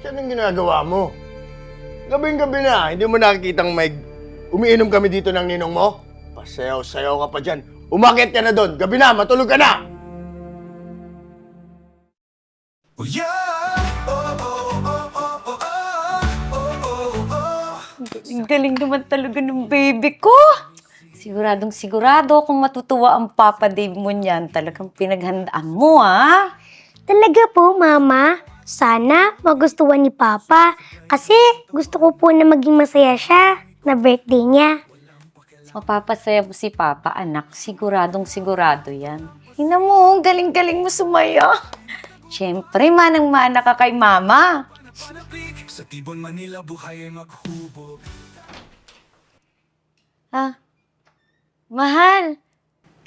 Saan ang ginagawa mo? Gabing-gabi na, hindi mo nakikitang may umiinom kami dito ng ninong mo? Pasayaw-sayaw ka pa dyan. Umakit ka na doon. Gabi na, matulog ka na! Oh yeah! Oh, oh, oh, oh, oh, oh, oh, oh, oh. Ang galing naman talaga ng baby ko. Siguradong sigurado kung matutuwa ang Papa Dave mo niyan. Talagang pinaghandaan mo, ha? Talaga po, Mama. Sana magustuhan ni Papa kasi gusto ko po na maging masaya siya na birthday niya. Mapapasaya mo si Papa, anak. Siguradong sigurado yan. Tingnan mo, ang galing-galing mo sumaya. Siyempre, manang-mana ka kay Mama. Sa Tibon, Manila, buhay ay maghubog Ah, mahal.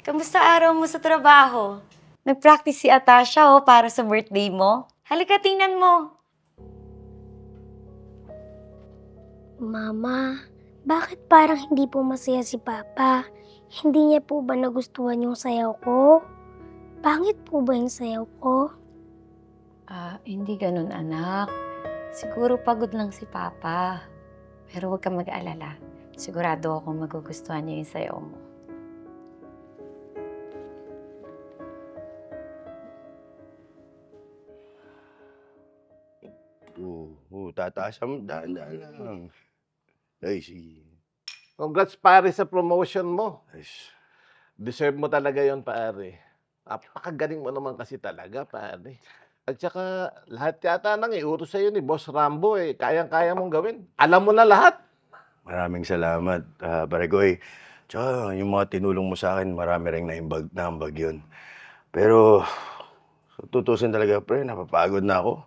Kamusta araw mo sa trabaho? Nag-practice si Atasha, oh, para sa birthday mo. Halika, tingnan mo. Mama, bakit parang hindi po masaya si Papa? Hindi niya po ba nagustuhan yung sayaw ko? Pangit po ba yung sayaw ko? Ah, hindi ganun, anak. Siguro pagod lang si Papa. Pero huwag kang mag-alala. Sigurado ako magugustuhan niya yung sayaw mo. Tataas mo. Dahan-dahan lang. Ay, sige. Congrats pare sa promotion mo. Ay, Deserve mo talaga yon pare. Napakagaling mo naman kasi talaga pare. At saka lahat yata nang iuro sa'yo ni Boss Rambo eh. Kayang-kaya mong gawin. Alam mo na lahat. Maraming salamat, uh, Paregoy. Tsaka yung mga tinulong mo sa akin, marami rin naimbag, naambag yun. Pero, tutusin talaga, pre, napapagod na ako.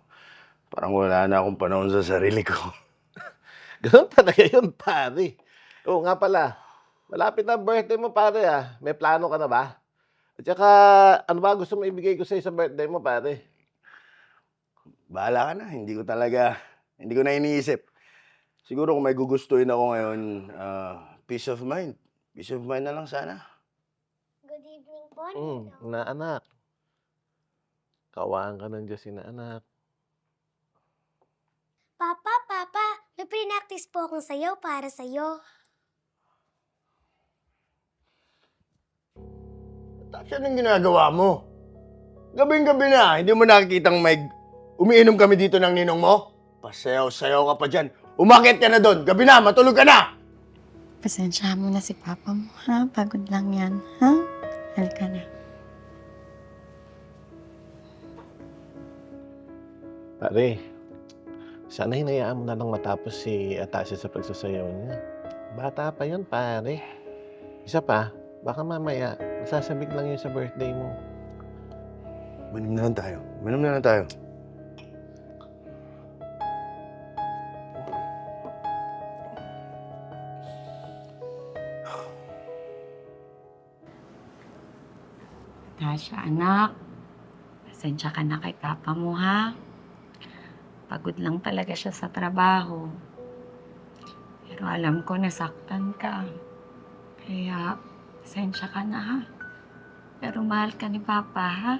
Parang wala na akong panahon sa sarili ko. Ganun talaga yun pare. Oo nga pala. Malapit na birthday mo pare ah. May plano ka na ba? At saka ano ba gusto mo ibigay ko sa'yo sa birthday mo pare? Bahala ka na, hindi ko talaga, hindi ko na iniisip. Siguro kung may gugustuhin ako ngayon, ah, peace of mind. Peace of mind na lang sana. Good evening po, Hmm, na anak. Kawaan ka ng Diyos na anak. Papa, Papa, may pre-practice po akong sayaw para sa'yo. Saan ang ginagawa mo? Gabing-gabi na, hindi mo nakikitang may umiinom kami dito ng ninong mo? Pasayaw-sayaw ka pa dyan. Umakit ka na doon. Gabi na, matulog ka na! Pasensya mo na si Papa mo, ha? Pagod lang yan, ha? Halika na. Pare, sana hinayaan mo na lang matapos si Atasha sa pagsasayaw niya. Bata pa yun, pare. Isa pa, baka mamaya, masasabik lang yun sa birthday mo. Minom na lang tayo. Minom na lang tayo. Tasha, anak. Pasensya ka na kay Papa mo, ha? Pagod lang talaga siya sa trabaho. Pero alam ko nasaktan ka. Kaya, pasensya ka na, ha? Pero mahal ka ni Papa, ha?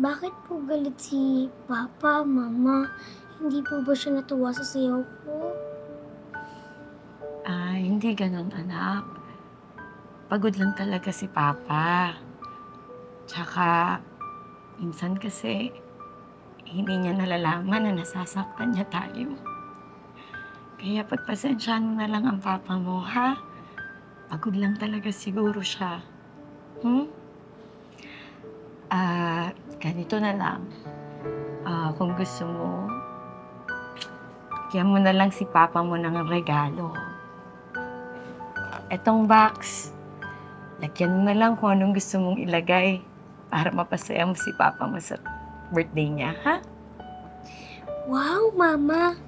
Bakit po galit si Papa, Mama? Hindi po ba siya natuwa sa sayaw ko? Ah, hindi ganun, anak. Pagod lang talaga si Papa. Tsaka, minsan kasi, hindi niya nalalaman na nasasaktan niya tayo. Kaya pagpasensyahan mo na lang ang papa mo, ha? Pagod lang talaga siguro siya. Hmm? Ah, ganito na lang. Ah, kung gusto mo, bigyan mo na lang si papa mo ng regalo. Etong box, lagyan mo na lang kung anong gusto mong ilagay para mapasaya mo si Papa mo sa birthday niya, ha? Wow, Mama!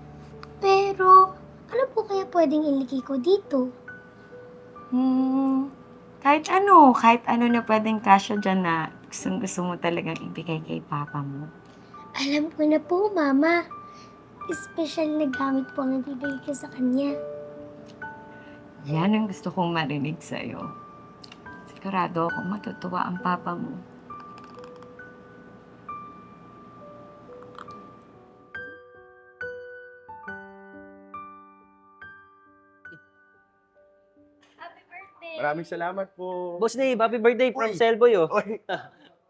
Pero, ano po kaya pwedeng ilagay ko dito? Hmm, kahit ano, kahit ano na pwedeng kasya dyan na gustong gusto mo talagang ibigay kay Papa mo. Alam ko na po, Mama. Espesyal na gamit po ang ibigay ko sa kanya. Yan ang gusto kong marinig sa'yo. Sigurado ako matutuwa ang Papa mo. Maraming salamat po. Boss Dave, happy birthday from Uy. Cellboy, oh. Oy,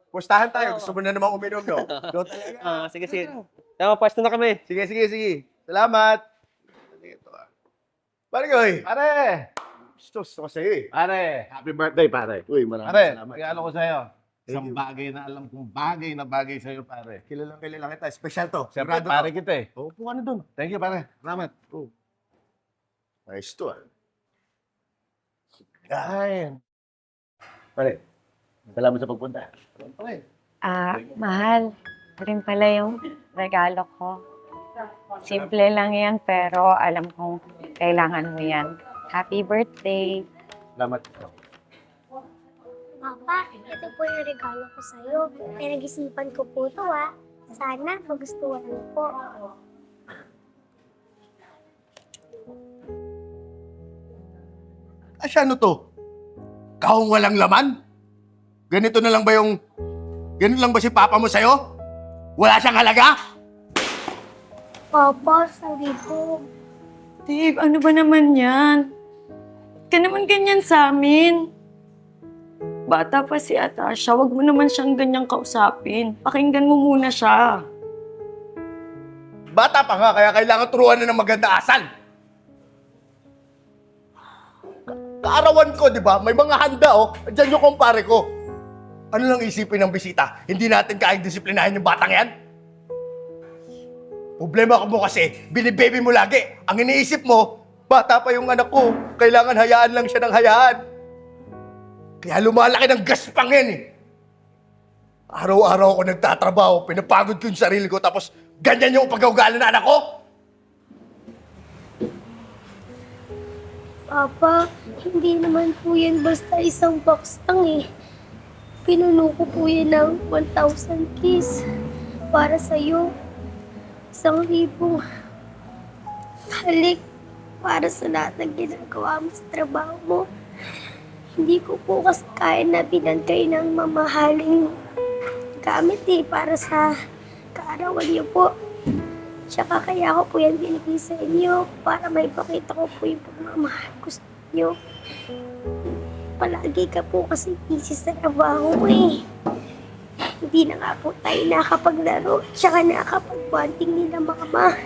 pustahan tayo. Gusto mo na namang uminom, no? Go talaga. Ah, sige, sige. Tama, pwesto na kami. Sige, sige, sige. Salamat. Ito ah. Barigoy, Pare! gusto, gusto ko sa'yo eh. Pare! Happy birthday, pare. Uy, maraming Pare, salamat. regalo ko sa'yo. Isang bagay na alam kong bagay na bagay sa'yo, pare. Kilalang kilala kita. Special to. Siyempre, Sigurado pare to. kita eh. Oo, kung ano dun. Thank you, pare. Salamat. Nice to ah. Ay. Pare, salamat sa pagpunta. Pare. Ah, mahal. Ito rin pala yung regalo ko. Simple lang yan, pero alam kong kailangan mo yan. Happy birthday! Salamat. Papa, ito po yung regalo ko sa'yo. Pinag-isipan ko po to ah. Sana magustuhan mo po. Asya, ano to? Kahong walang laman? Ganito na lang ba yung... Ganito lang ba si Papa mo sa'yo? Wala siyang halaga? Papa, sorry po. Dave, ano ba naman yan? Ba't ka naman ganyan sa amin? Bata pa si Atasha, wag mo naman siyang ganyang kausapin. Pakinggan mo muna siya. Bata pa nga, kaya kailangan turuan na ng maganda asal. Kaarawan ko, di ba? May mga handa, oh. Diyan yung kumpare ko. Ano lang isipin ng bisita? Hindi natin kayang disiplinahin yung batang yan? Problema ko mo kasi, binibaby mo lagi. Ang iniisip mo, bata pa yung anak ko. Kailangan hayaan lang siya ng hayaan. Kaya lumalaki ng gaspang yan eh. Araw-araw ako nagtatrabaho, pinapagod ko yung sarili ko, tapos ganyan yung pag-ugali ng anak ko? Papa, hindi naman po yan basta isang box lang eh. Pinuno ko po yan ng 1,000 kiss para sa'yo. Isang libong halik para sa lahat ng ginagawa mo sa trabaho mo. Hindi ko po kasi kaya na binagay ng mamahaling gamit eh para sa kaarawan niyo po. Tsaka kaya ako po yan binigay sa inyo para may pakita ko po yung pagmamahal ko sa inyo. Palagi ka po kasi busy sa trabaho eh. Hindi na nga po tayo nakapaglaro tsaka nakapag-bonding nila mama.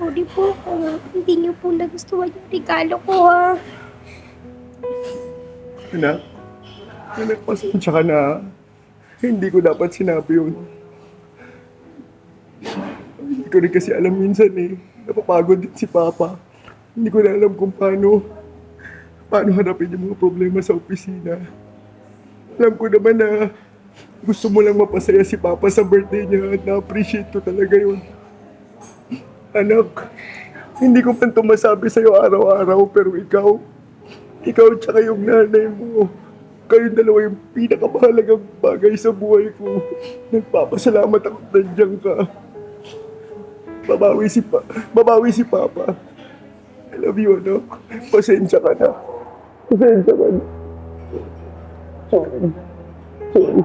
Sorry po kung hindi niyo po nagustuhan yung regalo ko ha. Anak, anak, pasensya ka na. Hindi ko dapat sinabi yun. Ko rin kasi alam minsan eh. Napapagod din si Papa. Hindi ko na alam kung paano, paano harapin yung mga problema sa opisina. Alam ko naman na gusto mo lang mapasaya si Papa sa birthday niya at na-appreciate ko talaga yun. Anak, hindi ko man ito masabi sa'yo araw-araw pero ikaw, ikaw tsaka yung nanay mo. Kayong dalawa yung pinakamahalagang bagay sa buhay ko. Nagpapasalamat ako na nandiyan ka. Babawi si, pa babawi si Papa. I love you, anak. Pasensya ka na. Pasensya ka na. Sorry. Sorry.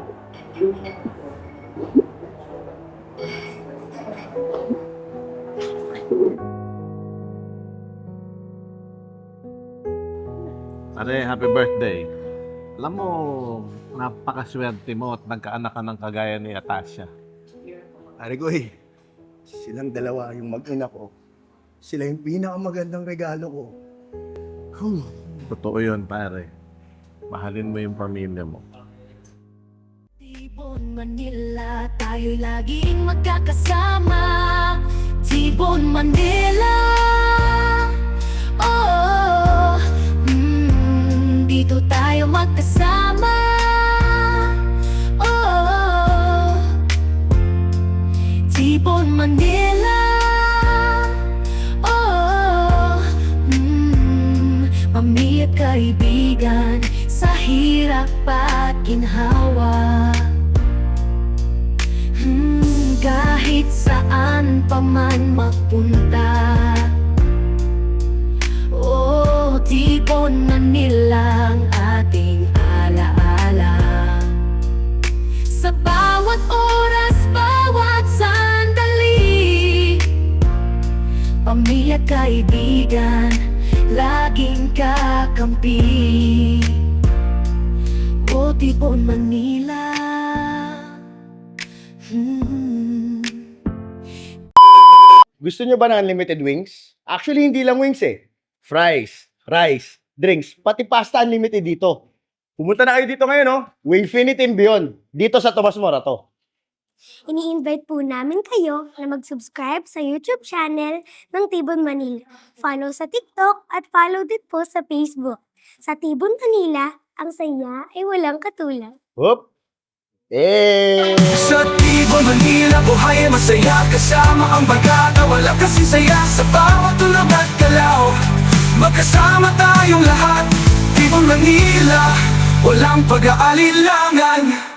Pare, happy birthday. Alam mo, napakaswerte mo at nagkaanak ka ng kagaya ni Atasha. Pare ko eh, silang dalawa yung mag-ina ko. Sila yung pinakamagandang regalo ko. Huh. Totoo yun, pare. Mahalin mo yung pamilya mo. Tibon, Manila, tayo'y laging magkakasama Tibon, Manila pamilya at kaibigan sa hirap at ginhawa. Hmm, kahit saan pa man mapunta. Oh, tipon na nilang Gusto nyo ba ng unlimited wings? Actually, hindi lang wings eh. Fries, rice, drinks, pati pasta unlimited dito. Pumunta na kayo dito ngayon, no? Wingfinity and Beyond. Dito sa Tomas Morato. Ini-invite po namin kayo na mag-subscribe sa YouTube channel ng Tibon Manila. Follow sa TikTok at follow din po sa Facebook. Sa Tibon Manila, ang saya ay walang katulad. Hop! Eh! Sa Tibon, Manila, buhay ay masaya. Kasama ang bagata, wala kasi saya. Sa bawat tulog at galaw Magkasama tayong lahat. Tibon, Manila, walang pag-aalilangan